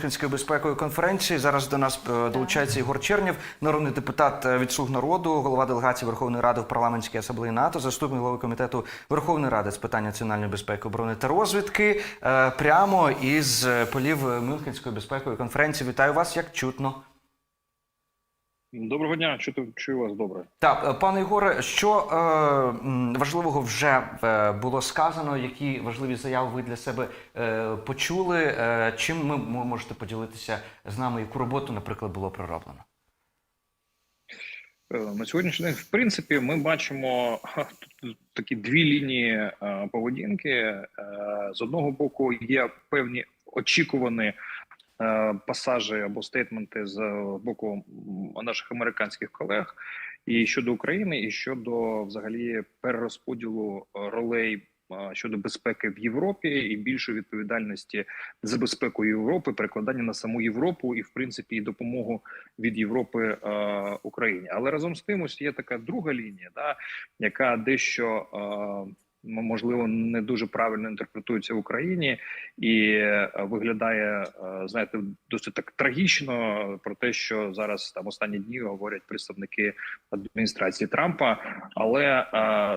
Мюнхенської безпекової конференції. Зараз до нас е, долучається Ігор Чернєв, народний депутат е, від «Слуг народу, голова делегації Верховної Ради в парламентській асамблеї НАТО, заступник голови комітету Верховної Ради з питань національної безпеки, оборони та розвідки. Е, Прямо із полів Мюнхенської безпекової конференції. Вітаю вас, як чутно. Доброго дня, чути чую вас добре. Так, е, пане Ігоре, що е, важливого вже е, було сказано? Які важливі заяви ви для себе е, почули? Е, чим ви можете поділитися з нами? Яку роботу, наприклад, було пророблено? Е, На сьогоднішній день, в принципі, ми бачимо такі дві лінії поведінки. З одного боку, є певні очікувані пасажі або стейтменти з боку наших американських колег і щодо України, і щодо взагалі перерозподілу е, ролей е, щодо безпеки в Європі і більшої відповідальності за безпеку Європи, перекладання на саму Європу і в принципі і допомогу від Європи е, Україні. Але разом з тим ось є така друга лінія, да, яка дещо е, можливо не дуже правильно інтерпретується в Україні і е, виглядає, е, знаєте, досить так трагічно про те, що зараз там останні дні говорять представники адміністрації Трампа. Але е,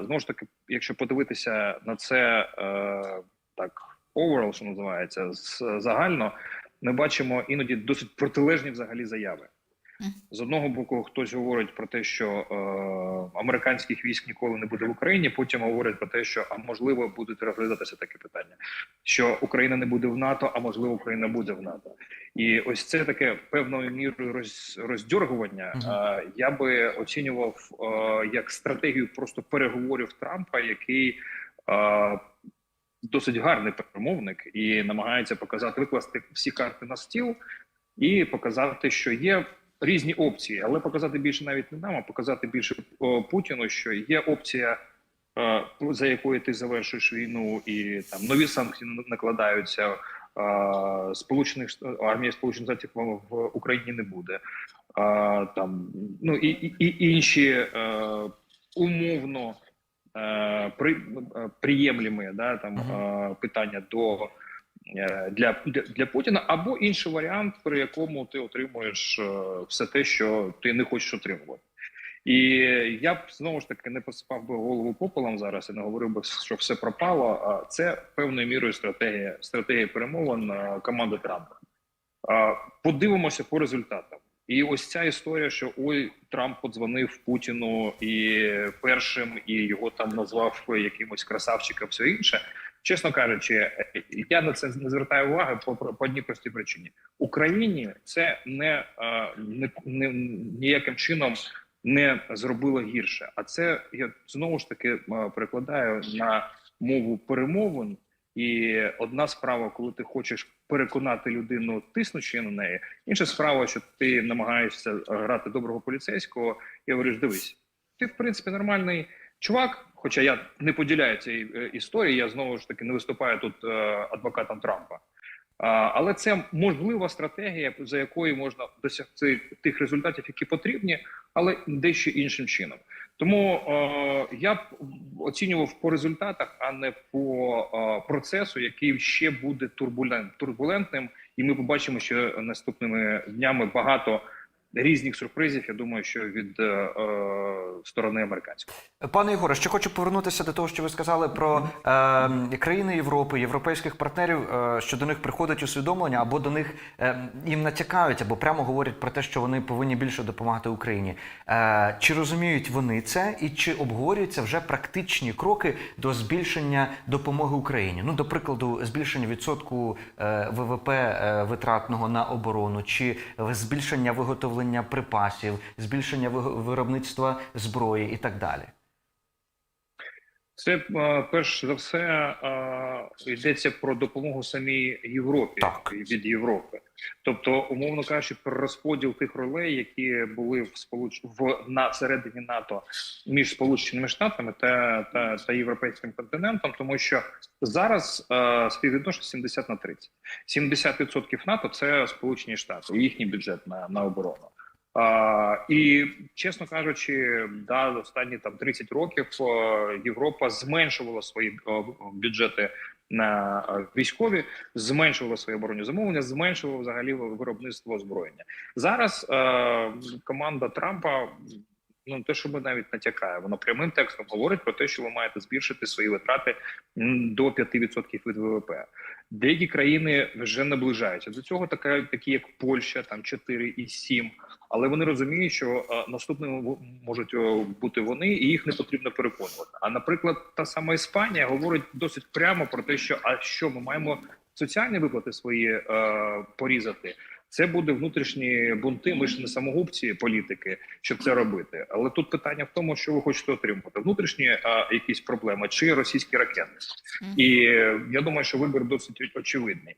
знову ж таки, якщо подивитися на це так overall, що називається, загально, ми бачимо іноді досить протилежні взагалі заяви. З одного боку, хтось говорить про те, що е, американських військ ніколи не буде в Україні. Потім говорять про те, що а можливо буде розглядатися таке питання, що Україна не буде в НАТО, а можливо Україна буде в НАТО. І ось це таке певною мірою роз, роздьоргування. Е, я би оцінював е, як стратегію просто переговорів Трампа, який е, досить гарний перемовник і намагається показати викласти всі карти на стіл і показати, що є різні опції, але показати більше навіть не нам, а показати більше Путіну, що є опція, е, за якою ти завершуєш війну, і там нові санкції на- накладаються. е, Сполучених армія Сполучених Штатів в Україні не буде. А, там ну і, і, і інші е, умовно е, при, е, приємлімі да, там, е, питання до е, для, для, для Путіна, або інший варіант, при якому ти отримуєш е, все те, що ти не хочеш отримувати. І я б знову ж таки не посипав би голову попелом зараз і не говорив би, що все пропало. А це певною мірою стратегія стратегія перемовин е, команди Трампа. Подивимося по результатам. І ось ця історія, що ой, Трамп подзвонив Путіну і першим, і його там назвав якимось красавчиком, все інше. Чесно кажучи, я на це не звертаю уваги по, по одній простій причині. Україні це не, не, не ніяким чином не зробило гірше. А це я знову ж таки перекладаю на мову перемовин. І одна справа, коли ти хочеш переконати людину, тиснучи на неї. Інша справа, що ти намагаєшся грати доброго поліцейського і говориш: дивись, ти в принципі нормальний чувак. Хоча я не поділяю цієї е, історії, я знову ж таки не виступаю тут е, адвокатом Трампа. Але це можлива стратегія, за якою можна досягти тих результатів, які потрібні, але дещо іншим чином. Тому е, я б оцінював по результатах, а не по е, процесу, який ще буде турбулент, турбулентним, і ми побачимо, що наступними днями багато різних сюрпризів. Я думаю, що від е, е, сторони американської. Пане Ігоре, ще хочу повернутися до того, що ви сказали про е, країни Європи, європейських партнерів, е, що до них приходить усвідомлення, або до них е, їм натякають, або прямо говорять про те, що вони повинні більше допомагати Україні. Е, чи розуміють вони це, і чи обговорюються вже практичні кроки до збільшення допомоги Україні? Ну, до прикладу, збільшення відсотку е, ВВП е, витратного на оборону, чи збільшення виготовлення припасів, збільшення виробництва зброї і так далі. Це е, перш за все е, йдеться про допомогу самій Європі Так. від Європи, тобто, умовно кажучи, перерозподіл тих ролей, які були в сполуч в на всередині НАТО між Сполученими Штатами та, та, та європейським континентом, тому що зараз е, співвідношення 70 на 30. 70% НАТО це Сполучені Штати, їхній бюджет на, на оборону. І чесно кажучи, да, останні там 30 років е, Європа зменшувала свої е, бюджети на е, військові, зменшувала свої оборонні замовлення, зменшувала взагалі виробництво озброєння. Зараз команда Трампа. Ну, те, що ми навіть натякає, воно прямим текстом говорить про те, що ви маєте збільшити свої витрати до 5% від ВВП. Деякі країни вже наближаються до цього, така такі як Польща, там 4,7%. Але вони розуміють, що е, наступними можуть е, бути вони, і їх не потрібно переконувати. А наприклад, та сама Іспанія говорить досить прямо про те, що а що ми маємо соціальні виплати свої е, порізати. Це буде внутрішні бунти. Ми ж не самогубці політики, щоб це робити. Але тут питання в тому, що ви хочете отримати: внутрішні е, якісь проблеми чи російські ракети. І я думаю, що вибір досить очевидний.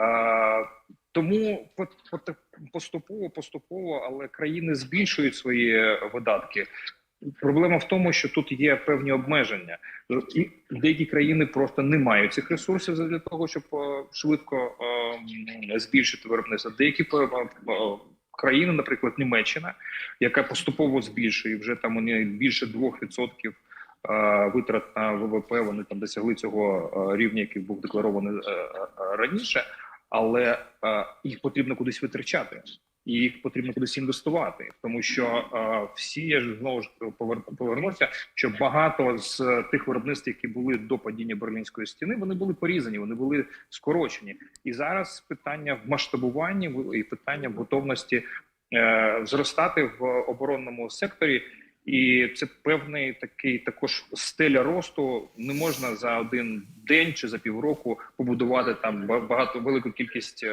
Е, тому по- по- поступово, поступово, але країни збільшують свої видатки. Проблема в тому, що тут є певні обмеження. І деякі країни просто не мають цих ресурсів для того, щоб е, швидко е, збільшити виробництво. Деякі е, е, країни, наприклад, Німеччина, яка поступово збільшує вже там вони більше 2% е, витрат на ВВП. Вони там досягли цього рівня, який був декларований раніше, але їх потрібно кудись витрачати. І їх потрібно кудись інвестувати, тому що е, всі я ж знову ж повер- повернуся, що багато з тих виробництв, які були до падіння берлінської стіни, вони були порізані, вони були скорочені. І зараз питання в масштабуванні і питання в готовності е, зростати в оборонному секторі. І це певний такий також стеля росту. Не можна за один день чи за півроку побудувати там ба- багато велику кількість.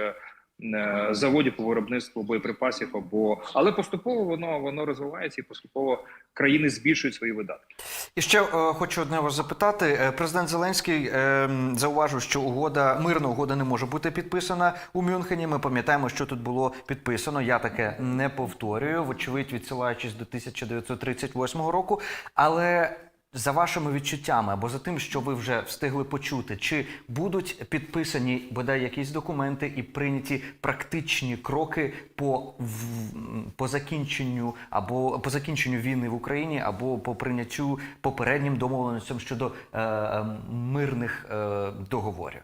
Е, заводів по виробництву боєприпасів або але поступово воно воно розвивається і поступово країни збільшують свої видатки. І ще е, хочу одне вас запитати. Е, Президент Зеленський е, зауважив, що угода, мирна угода не може бути підписана у Мюнхені. Ми пам'ятаємо, що тут було підписано. Я таке не повторюю, вочевидь, відсилаючись до 1938 року. Але за вашими відчуттями або за тим, що ви вже встигли почути, чи будуть підписані бодай якісь документи і прийняті практичні кроки по, в, по закінченню або по закінченню війни в Україні, або по прийняттю попереднім домовленостям щодо е, е, мирних е, договорів?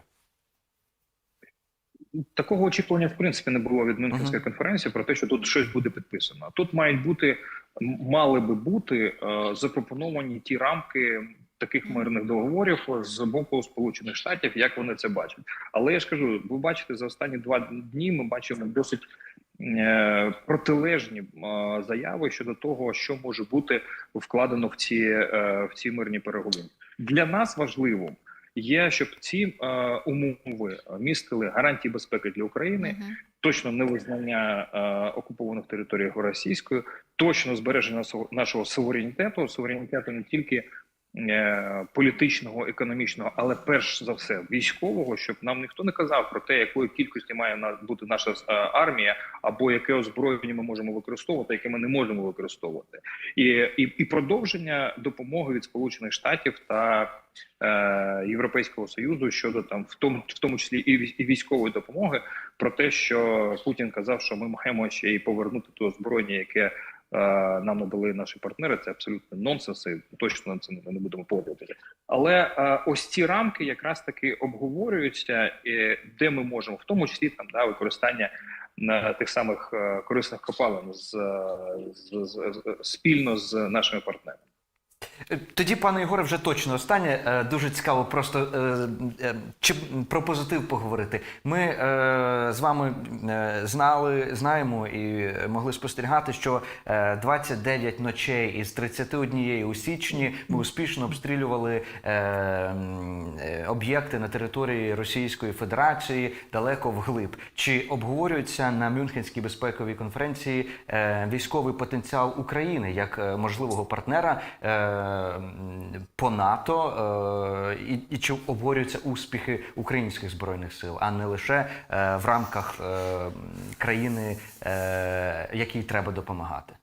Такого очікування в принципі не було від Мюнхенської конференції про те, що тут щось буде підписано. Тут мають бути мали би бути е, запропоновані ті рамки таких мирних договорів з боку Сполучених Штатів, як вони це бачать. Але я ж кажу, ви бачите, за останні два дні ми бачимо досить е, протилежні е, заяви щодо того, що може бути вкладено в ці, е, в ці мирні переговори. Для нас важливо є, щоб ці е, умови містили гарантії безпеки для України, угу. точно невизнання е, окупованих територій російською, точно збереження нашого, суверенітету, суверенітету не тільки політичного, економічного, але перш за все військового, щоб нам ніхто не казав про те, якої кількості має бути наша е, армія, або яке озброєння ми можемо використовувати, яке ми не можемо використовувати, і, і, і продовження допомоги від Сполучених Штатів та е, Європейського союзу щодо там, в тому в тому числі і, вій- і військової допомоги, про те, що Путін казав, що ми маємо ще й повернути то озброєння, яке е, нам надали наші партнери. Це абсолютно нонсенс, і точно це не, не будемо погодити. Але е, ось ці рамки якраз таки обговорюються, е, де ми можемо, в тому числі там да, використання на тих самих е, корисних копалин е, з, з, з спільно з нашими партнерами. Тоді, пане Ігоре, вже точно останнє. Е, Дуже цікаво просто е, е, чи про позитив поговорити. Ми з вами знали, знаємо і могли спостерігати, що е, 29 ночей із 31 у січні ми успішно обстрілювали об'єкти на території Російської Федерації далеко вглиб. Чи обговорюється на Мюнхенській безпековій конференції військовий потенціал України як можливого партнера по НАТО е, і, і чи обговорюються успіхи українських збройних сил, а не лише е, в рамках е, країни, якій треба допомагати?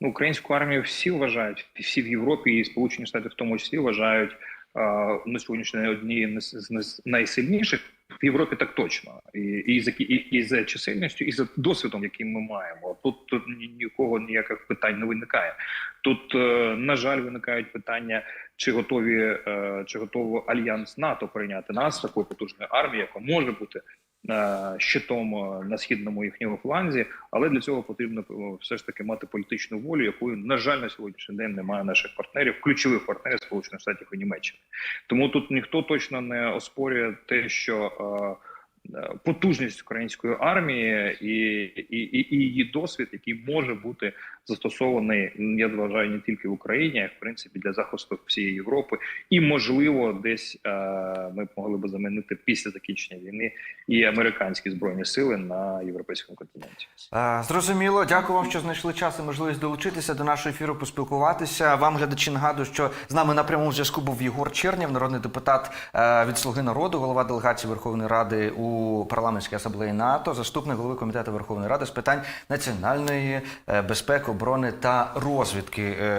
Ну, українську армію всі вважають, всі в Європі і Сполучені Штати в тому числі вважають на сьогоднішній однією з найсильніших в Європі так точно, і, і, за, і, і за чисельністю, і за досвідом, який ми маємо. Тут, тут нікого ніяких питань не виникає. Тут, е, на жаль, виникають питання, чи готові е, чи готово альянс НАТО прийняти нас такою потужною армією, яка може бути щитом е, на східному їхньому фланзі, але для цього потрібно е, все ж таки мати політичну волю, якої на жаль на сьогоднішній день немає наших партнерів, ключових партнерів Сполучених Штатів і Німеччини. Тому тут ніхто точно не оспорює те, що е, е, потужність української армії і, і, і, і її досвід, який може бути застосований, я вважаю, не тільки в Україні, а в принципі для захисту всієї Європи, і можливо, десь е, ми могли би замінити після закінчення війни і американські збройні сили на європейському континенті. Зрозуміло, дякую вам, що знайшли час і можливість долучитися до нашого ефіру, поспілкуватися. Вам, глядачі, нагадую, що з нами на прямому зв'язку був Єгор Чернєв, народний депутат е, від Слуги народу, голова делегації Верховної Ради у парламентській асамблеї НАТО, заступник голови комітету Верховної Ради з питань національної е, безпеки, оборони та розвідки. Е,